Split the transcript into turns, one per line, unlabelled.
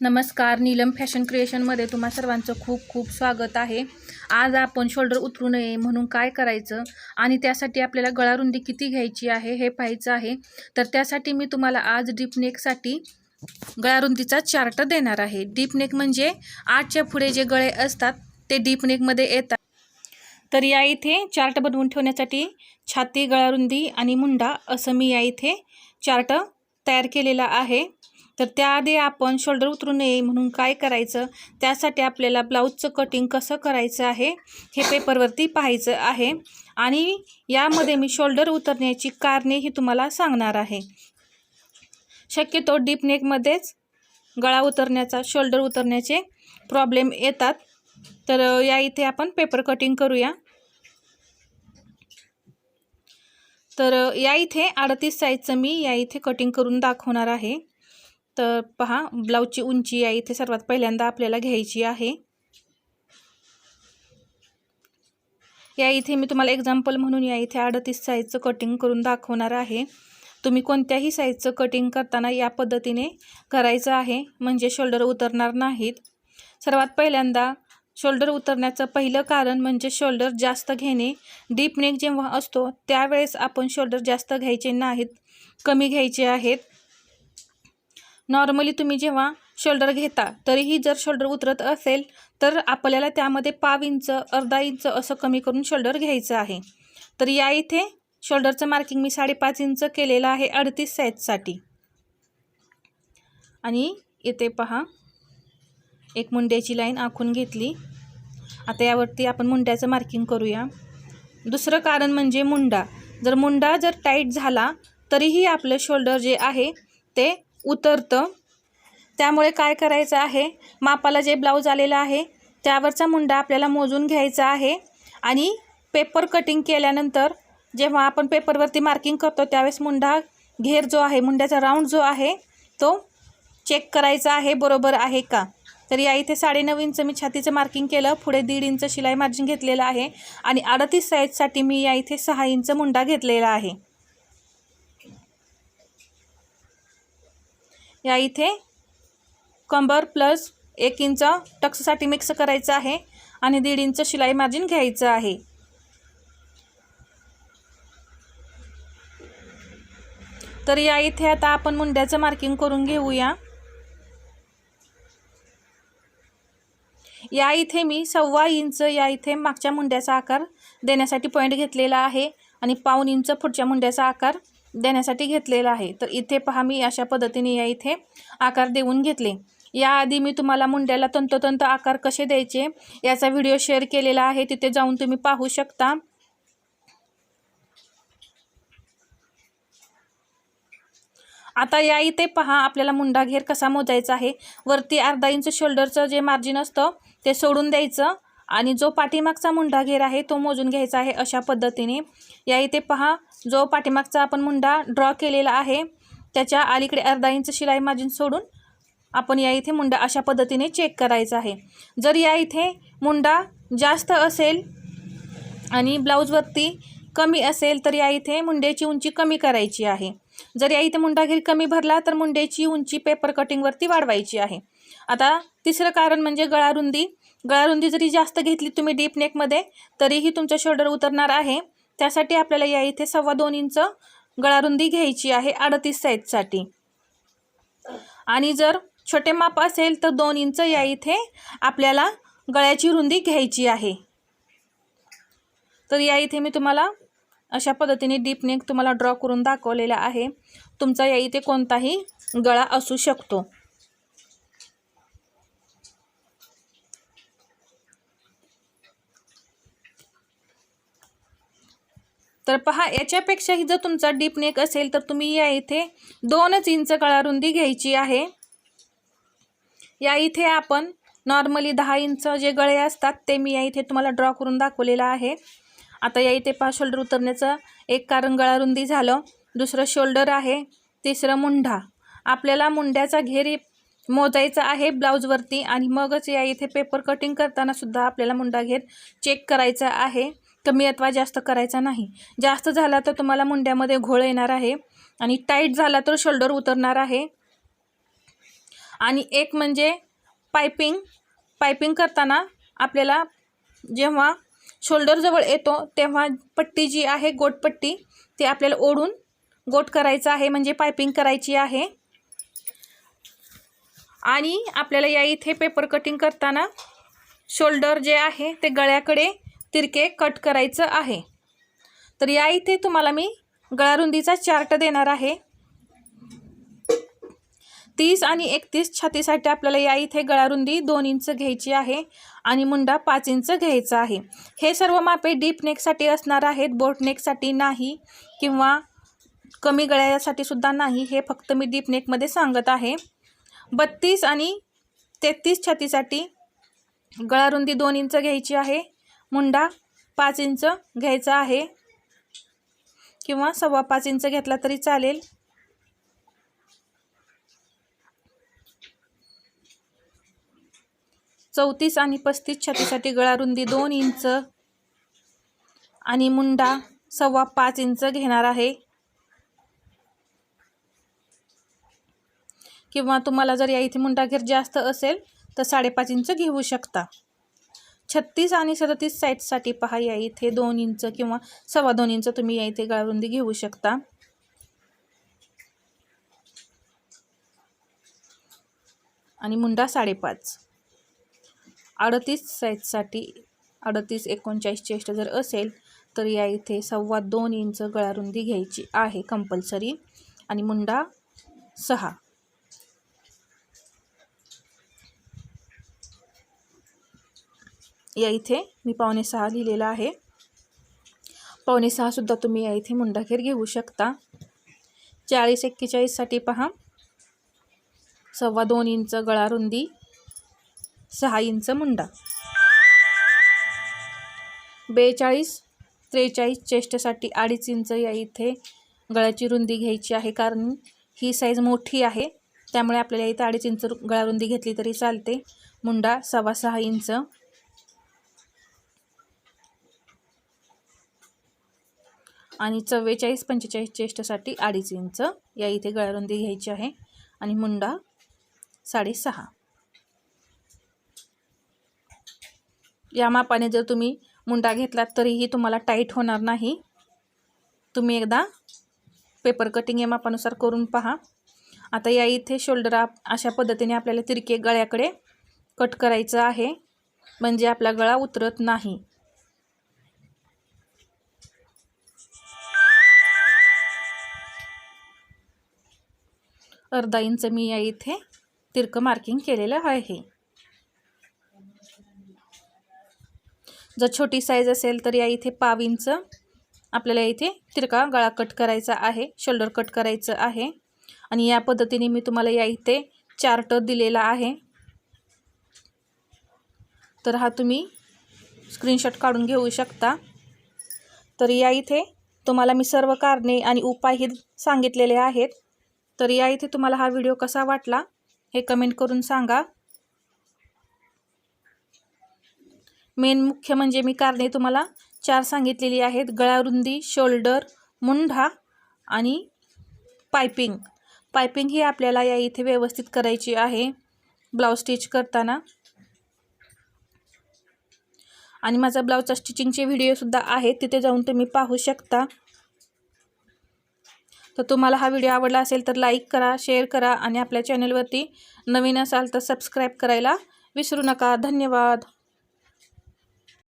नमस्कार नीलम फॅशन क्रिएशनमध्ये तुम्हा सर्वांचं खूप खूप स्वागत आहे. आज आपण शोल्डर उतरू नये म्हणून काय करायचं आणि त्यासाठी आपल्याला गळारुंदी किती घ्यायची आहे हे पाहायचं आहे. तर त्यासाठी मी तुम्हाला आज डीपनेकसाठी गळारुंदीचा चार्ट देणार आहे. डीपनेक म्हणजे आठच्या पुढे जे गळे असतात ते डीपनेकमध्ये येतात. तर या इथे चार्ट बनवून ठेवण्यासाठी छाती गळारुंदी आणि मुंडा असं मी या इथे चार्ट तयार केलेला आहे. तर त्याआधी आपण शोल्डर उतरू नये म्हणून काय करायचं? त्यासाठी आपल्याला ब्लाऊजचं कटिंग कसं करायचं आहे? हे पेपरवरती पाहायचं आहे. आणि यामध्ये मी शोल्डर उतरण्याची कारणे ही तुम्हाला सांगणार आहे. शक्यतो डीप नेकमध्येच गळा उतरण्याचा शोल्डर उतरण्याचे प्रॉब्लेम येतात. तर या इथे आपण पेपर कटिंग करूया. तर या इथे अडतीस साईजचं मी या इथे कटिंग करून दाखवणार आहे. तर पहा ब्लाऊजची उंची या इथे सर्वात पहिल्यांदा आपल्याला घ्यायची आहे. या इथे मी तुम्हाला एक्झाम्पल म्हणून या इथे अडतीस साईजचं कटिंग करून दाखवणार आहे. तुम्ही कोणत्याही साईजचं कटिंग करताना या पद्धतीने करायचं आहे म्हणजे शोल्डर उतरणार नाहीत. सर्वात पहिल्यांदा शोल्डर उतरण्याचं पहिलं कारण म्हणजे शोल्डर जास्त घेणे. डीप नेक जेव्हा असतो त्यावेळेस आपण शोल्डर जास्त घ्यायचे नाहीत कमी घ्यायचे आहेत. नॉर्मली तुम्ही जेव्हा शोल्डर घेता तरीही जर शोल्डर उतरत असेल तर आपल्याला त्यामध्ये पाव इंच अर्धा इंच असं कमी करून शोल्डर घ्यायचं आहे. तर या इथे शोल्डरचं मार्किंग मी साडेपाच इंच केलेलं आहे अडतीस साईजसाठी. आणि इथे पहा एक मुंड्याची लाईन आखून घेतली. आता यावरती आपण मुंड्याचं मार्किंग करूया. दुसरं कारण म्हणजे मुंडा. जर मुंडा जर टाईट झाला तरीही आपलं शोल्डर जे आहे ते उतरतं. त्यामुळे काय करायचं आहे? मापाला जे ब्लाऊज आलेलं आहे त्यावरचा मुंडा आपल्याला मोजून घ्यायचा आहे आणि पेपर कटिंग केल्यानंतर जेव्हा आपण पेपरवरती मार्किंग करतो त्यावेळेस मुंडा घेर जो आहे मुंड्याचा राऊंड जो आहे तो चेक करायचा आहे बरोबर आहे का? तर या इथे साडेनऊ इंच मी छातीचं मार्किंग केलं पुढे दीड इंच शिलाई मार्जिन घेतलेलं आहे आणि अडतीस साईजसाठी मी या इथे सहा इंच मुंडा घेतलेला आहे. या इथे कंबर प्लस एक इंच टक्ससाठी मिक्स करायचं आहे आणि दीड इंच शिलाई मार्जिन घ्यायचं आहे. तर या इथे आता आपण मुंड्याचं मार्किंग करून घेऊया. या इथे मी सव्वा इंच या इथे मागच्या मुंड्याचा आकार देण्यासाठी पॉईंट घेतलेला आहे आणि पाऊन इंच पुढच्या मुंड्याचा आकार देण्यासाठी घेतलेला आहे. तर इथे पहा मी अशा पद्धतीने या इथे आकार देऊन घेतले. याआधी मी तुम्हाला मुंड्याला तंतोतंत आकार कसे द्यायचे याचा व्हिडिओ शेअर केलेला आहे. तिथे जाऊन तुम्ही पाहू शकता. आता या इथे पहा आपल्याला मुंडा घेर कसा मोजायचा आहे. वरती अर्धा इंच शोल्डरचं जे मार्जिन असतं ते सोडून द्यायचं. आणि जो पाठीमागचा मुंडा घेर आहे तो मोजून घ्यायचा आहे अशा पद्धतीने. या इथे पहा जो पाठीमागचा आपण मुंडा ड्रॉ केलेला आहे त्याच्या अलीकडे अर्धा इंच शिलाई मार्जिन सोडून आपण या इथे मुंडा अशा पद्धतीने चेक करायचा आहे. जर या इथे मुंडा जास्त असेल आणि ब्लाऊजवरती कमी असेल तर या इथे मुंड्याची उंची कमी करायची आहे. जर या इथे मुंडा घेर कमी भरला तर मुंड्याची उंची पेपर कटिंगवरती वाढवायची आहे. आता तिसरं कारण म्हणजे गळारुंदी. गळारुंदी जरी जास्त घेतली तुम्ही डीप नेकमध्ये तरीही तुमचं शोल्डर उतरणार आहे. त्यासाठी आपल्याला या इथे सव्वा दोन इंच गळारुंदी घ्यायची आहे अडतीस साईजसाठी. आणि जर छोटे माप असेल तर दोन इंच या इथे आपल्याला गळ्याची रुंदी घ्यायची आहे. तर या इथे मी तुम्हाला अशा पद्धतीने डीप नेक तुम्हाला ड्रॉ करून दाखवलेला आहे. तुमचा या इथे कोणताही गळा असू शकतो. तर पहा याच्यापेक्षाही जर तुमचा डीप नेक असेल तर तुम्ही या इथे दोनच इंच गळारुंदी घ्यायची आहे. या इथे आपण नॉर्मली दहा इंच जे गळे असतात ते मी या इथे तुम्हाला ड्रॉ करून दाखवलेलं आहे. आता या इथे पहा शोल्डर उतरण्याचं एक कारण गळारुंदी झालं. दुसरं शोल्डर आहे तिसरं मुंढा. आपल्याला मुंड्याचा घेर मोजायचा आहे ब्लाऊजवरती आणि मगच या इथे पेपर कटिंग करताना सुद्धा आपल्याला मुंडा घेर चेक करायचा आहे. कमी अथवा जास्त करायचा नाही. जास्त झाला तर तुम्हाला मुंड्यामध्ये घोळ येणार आहे आणि टाईट झाला तर शोल्डर उतरणार आहे. आणि एक म्हणजे पायपिंग पायपिंग करताना आपल्याला जेव्हा शोल्डरजवळ येतो तेव्हा पट्टी जी आहे गोटपट्टी ती आपल्याला ओढून गोट करायचं आहे म्हणजे पायपिंग करायची आहे. आणि आपल्याला या इथे पेपर कटिंग करताना शोल्डर जे आहे ते गळ्याकडे तिरके कट करायचं आहे. तर या इथे तुम्हाला मी गळारुंदीचा चार्ट देणार आहे. तीस आणि एकतीस छातीसाठी आपल्याला या इथे गळारुंदी दोन इंच घ्यायची आहे आणि मुंडा पाच इंच घ्यायचा आहे. हे सर्व मापे डीप नेकसाठी असणार आहेत बोट नेकसाठी नाही किंवा कमी गळ्यासाठी सुद्धा नाही हे फक्त मी डीप नेकमध्ये सांगत आहे. बत्तीस आणि तेहतीस छातीसाठी गळारुंदी दोन इंच घ्यायची आहे. मुंडा पाच इंच घ्यायचा आहे. किंवा सव्वा पाच इंच घेतला तरी चालेल. चौतीस आणि पस्तीस छातीसाठी गळारुंदी दोन इंच. आणि मुंडा सव्वा पाच इंच घेणार आहे. किंवा तुम्हाला जर या इथे मुंडा घेर जास्त असेल तर साडेपाच इंच घेऊ शकता. छत्तीस आणि सदतीस साईजसाठी पहा या इथे दोन इंच किंवा सव्वा दोन इंच तुम्ही या इथे गळारुंदी घेऊ शकता. आणि मुंडा साडेपाच. अडतीस साईजसाठी अडतीस एकोणचाळीस चेस्ट जर असेल तर या इथे सव्वा दोन इंच गळारुंदी घ्यायची आहे कंपल्सरी. आणि मुंडा सहा. या इथे. मी पावणे सहा लिहिलेला आहे. पावणे सहासुद्धा तुम्ही या इथे मुंडाखेर घेऊ शकता. चाळीस एक्केचाळीससाठी पहा. सव्वा दोन इंच गळारुंदी सहा इंच मुंडा. बेचाळीस त्रेचाळीस चेष्टसाठी अडीच इंच या इथे गळ्याची रुंदी घ्यायची आहे कारण ही साईज मोठी आहे. त्यामुळे आपल्याला इथे अडीच इंच गळारुंदी घेतली तरी चालते. मुंडा सव्वा सहा इंच. आणि चव्वेचाळीस पंचेचाळीस चेस्टसाठी अडीच इंच या इथे गळारुंदी घ्यायची आहे. आणि मुंडा साडेसहा. या मापाने जर तुम्ही मुंडा घेतलात तरीही तुम्हाला टाईट होणार नाही. तुम्ही एकदा पेपर कटिंग या मापानुसार करून पहा. आता या इथे शोल्डर आप अशा पद्धतीने आपल्याला तिरके गळ्याकडे कट करायचं आहे. म्हणजे आपला गळा उतरत नाही. अर्धा इंच मी या इथे तिरकं मार्किंग केलेलं आहे. जर छोटी साईज असेल तर या इथे पाव इंच आपल्याला इथे तिरका गळा कट करायचा आहे शोल्डर कट करायचं आहे. आणि या पद्धतीने मी तुम्हाला या इथे चार्ट दिलेला आहे. तर हा तुम्ही स्क्रीनशॉट काढून घेऊ शकता. तर या इथे तुम्हाला मी सर्व कारणे आणि उपाय हे सांगितलेले आहेत. तर या इथे तुम्हाला हा व्हिडिओ कसा वाटला हे कमेंट करून सांगा. मेन मुख्य म्हणजे मी कारणे तुम्हाला चार सांगितलेली आहेत. गळारुंदी शोल्डर मुंढा आणि पायपिंग. पायपिंग ही आपल्याला या इथे व्यवस्थित करायची आहे. ब्लाऊज स्टिच करताना. आणि माझा ब्लाऊजचा स्टिचिंगचे व्हिडिओसुद्धा आहेत. तिथे जाऊन तुम्ही पाहू शकता. तर तुम्हाला हा व्हिडिओ आवडला असेल तर लाईक करा शेअर करा आणि आपल्या चॅनलवरती नवीन असाल तर सबस्क्राईब करायला विसरू नका. धन्यवाद.